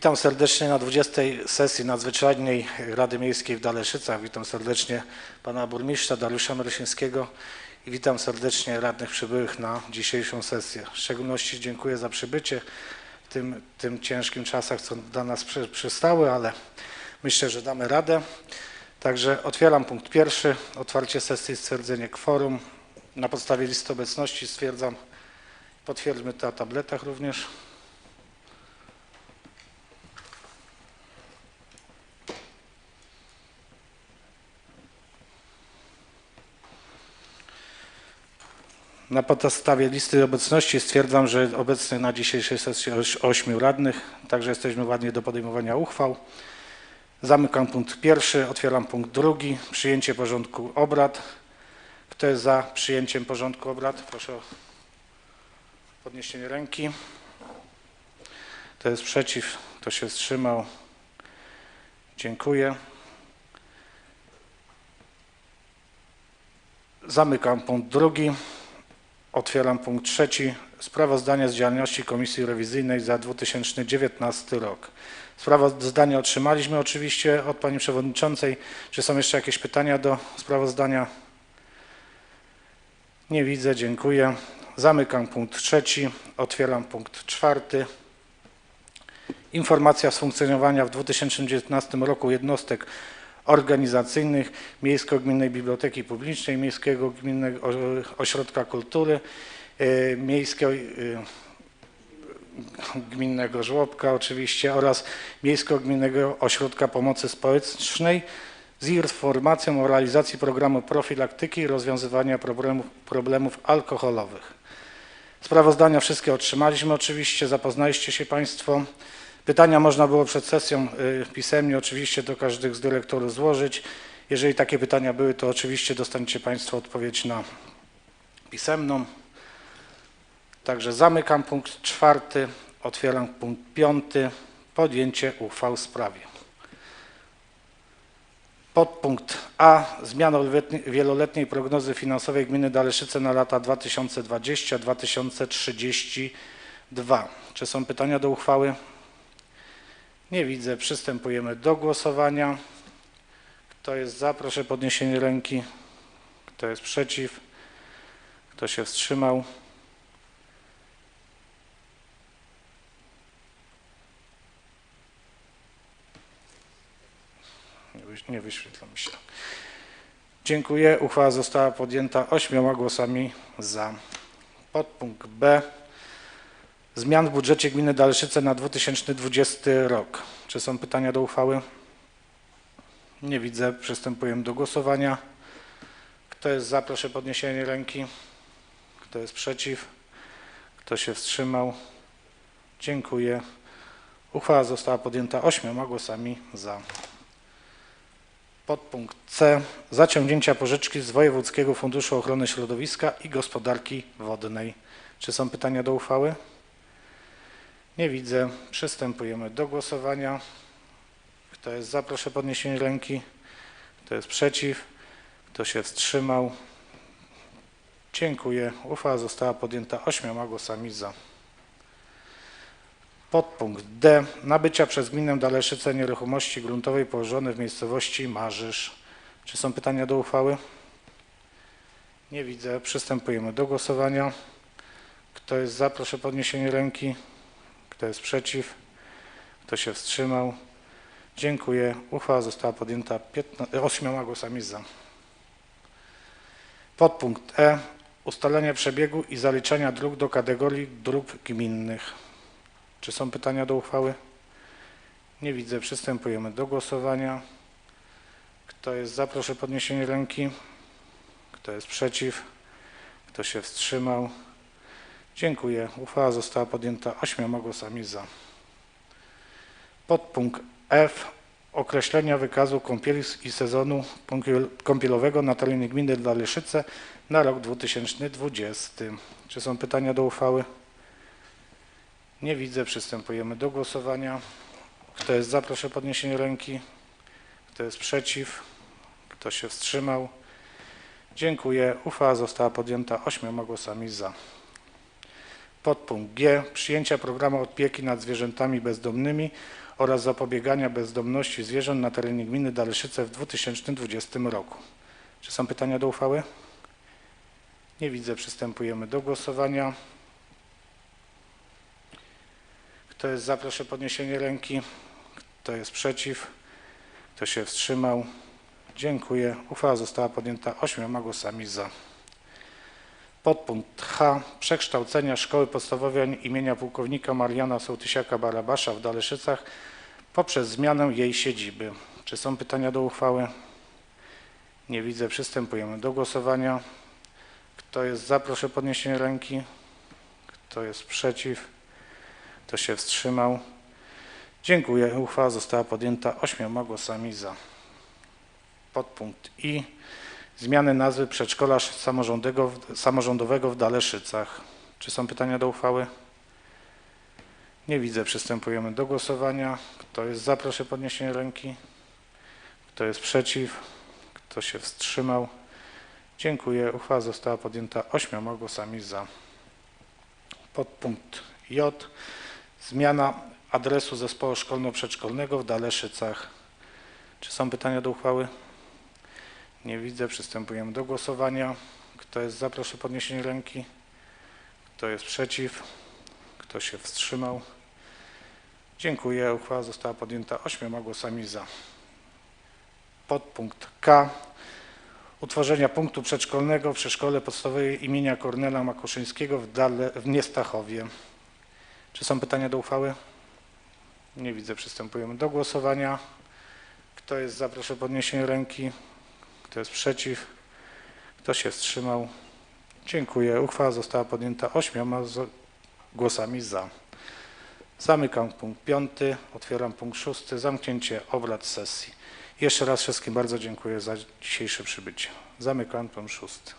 Witam serdecznie na 20. sesji nadzwyczajnej Rady Miejskiej w Daleszycach. Witam serdecznie pana burmistrza Dariusza Mrosińskiego i witam serdecznie radnych przybyłych na dzisiejszą sesję. W szczególności dziękuję za przybycie w tym, tym ciężkim czasach, co dla nas przy, przystały, ale myślę, że damy radę. Także otwieram punkt pierwszy, otwarcie sesji, stwierdzenie kworum. Na podstawie listy obecności stwierdzam, potwierdźmy to na tabletach również. Na podstawie listy obecności stwierdzam, że obecnych na dzisiejszej sesji oś- ośmiu radnych, także jesteśmy ładnie do podejmowania uchwał. Zamykam punkt pierwszy, otwieram punkt drugi, przyjęcie porządku obrad. Kto jest za przyjęciem porządku obrad? Proszę o podniesienie ręki. Kto jest przeciw? Kto się wstrzymał? Dziękuję. Zamykam punkt drugi. Otwieram punkt trzeci. Sprawozdanie z działalności Komisji Rewizyjnej za 2019 rok. Sprawozdanie otrzymaliśmy oczywiście od Pani Przewodniczącej. Czy są jeszcze jakieś pytania do sprawozdania? Nie widzę, dziękuję. Zamykam punkt trzeci. Otwieram punkt czwarty. Informacja z funkcjonowania w 2019 roku jednostek organizacyjnych Miejsko-Gminnej Biblioteki Publicznej, Miejskiego Gminnego Ośrodka Kultury, e, Miejskiego e, Gminnego Żłobka oczywiście oraz Miejsko-Gminnego Ośrodka Pomocy Społecznej z informacją o realizacji programu profilaktyki i rozwiązywania problemów, problemów alkoholowych. Sprawozdania wszystkie otrzymaliśmy oczywiście, zapoznaliście się Państwo. Pytania można było przed sesją y, pisemnie oczywiście do każdych z dyrektorów złożyć. Jeżeli takie pytania były, to oczywiście dostaniecie Państwo odpowiedź na pisemną. Także zamykam punkt czwarty, otwieram punkt piąty, podjęcie uchwał w sprawie. Podpunkt A. Zmiana wieloletni- wieloletniej prognozy finansowej gminy Daleszyce na lata 2020-2032. Czy są pytania do uchwały? Nie widzę. Przystępujemy do głosowania. Kto jest za, proszę podniesienie ręki. Kto jest przeciw? Kto się wstrzymał? Nie wyś- Nie wyświetla mi się. Dziękuję. Uchwała została podjęta ośmioma głosami za. Podpunkt B. Zmian w budżecie gminy Dalszyce na 2020 rok. Czy są pytania do uchwały? Nie widzę. Przystępujemy do głosowania. Kto jest za, proszę podniesienie ręki. Kto jest przeciw? Kto się wstrzymał? Dziękuję. Uchwała została podjęta ośmioma głosami za. Podpunkt C. Zaciągnięcia pożyczki z Wojewódzkiego Funduszu Ochrony Środowiska i Gospodarki Wodnej. Czy są pytania do uchwały? Nie widzę. Przystępujemy do głosowania. Kto jest za, proszę podniesienie ręki. Kto jest przeciw? Kto się wstrzymał? Dziękuję. Uchwała została podjęta ośmioma głosami za. Podpunkt D. Nabycia przez gminę Daleszyce nieruchomości gruntowej położonej w miejscowości Marzysz. Czy są pytania do uchwały? Nie widzę. Przystępujemy do głosowania. Kto jest za, proszę podniesienie ręki. Kto jest przeciw? Kto się wstrzymał? Dziękuję. Uchwała została podjęta 15, ośmioma głosami za. Podpunkt E. Ustalenie przebiegu i zaliczania dróg do kategorii dróg gminnych. Czy są pytania do uchwały? Nie widzę. Przystępujemy do głosowania. Kto jest za, proszę podniesienie ręki. Kto jest przeciw? Kto się wstrzymał? Dziękuję. Uchwała została podjęta ośmioma głosami za. Podpunkt F. Określenia wykazu kąpieli i sezonu kąpiel- kąpielowego na terenie gminy Daleszyce na rok 2020. Czy są pytania do uchwały? Nie widzę. Przystępujemy do głosowania. Kto jest za, proszę podniesienie ręki. Kto jest przeciw? Kto się wstrzymał? Dziękuję. Uchwała została podjęta ośmioma głosami za. Podpunkt G. Przyjęcia programu opieki nad zwierzętami bezdomnymi oraz zapobiegania bezdomności zwierząt na terenie gminy Daleszyce w 2020 roku. Czy są pytania do uchwały? Nie widzę. Przystępujemy do głosowania. Kto jest za, proszę podniesienie ręki. Kto jest przeciw? Kto się wstrzymał? Dziękuję. Uchwała została podjęta ośmioma głosami za. Podpunkt H. Przekształcenia Szkoły Podstawowej imienia pułkownika Mariana Sołtysiaka Barabasza w Daleszycach poprzez zmianę jej siedziby. Czy są pytania do uchwały? Nie widzę. Przystępujemy do głosowania. Kto jest za, proszę podniesienie ręki. Kto jest przeciw? Kto się wstrzymał? Dziękuję. Uchwała została podjęta ośmioma głosami za. Podpunkt I. Zmiany nazwy przedszkola samorządowego w Daleszycach. Czy są pytania do uchwały? Nie widzę. Przystępujemy do głosowania. Kto jest za, proszę podniesienie ręki. Kto jest przeciw? Kto się wstrzymał? Dziękuję. Uchwała została podjęta ośmioma głosami za. Podpunkt J. Zmiana adresu zespołu szkolno-przedszkolnego w Daleszycach. Czy są pytania do uchwały? Nie widzę. Przystępujemy do głosowania. Kto jest za, proszę podniesienie ręki. Kto jest przeciw? Kto się wstrzymał? Dziękuję. Uchwała została podjęta ośmioma głosami za. Podpunkt K. Utworzenia punktu przedszkolnego w Przedszkole Podstawowej imienia Kornela Makuszyńskiego w, Dale, w Niestachowie. Czy są pytania do uchwały? Nie widzę. Przystępujemy do głosowania. Kto jest za, proszę podniesienie ręki. Kto jest przeciw? Kto się wstrzymał? Dziękuję. Uchwała została podjęta ośmioma głosami za. Zamykam punkt piąty, otwieram punkt szósty, zamknięcie obrad sesji. Jeszcze raz wszystkim bardzo dziękuję za dzisiejsze przybycie. Zamykam punkt szósty.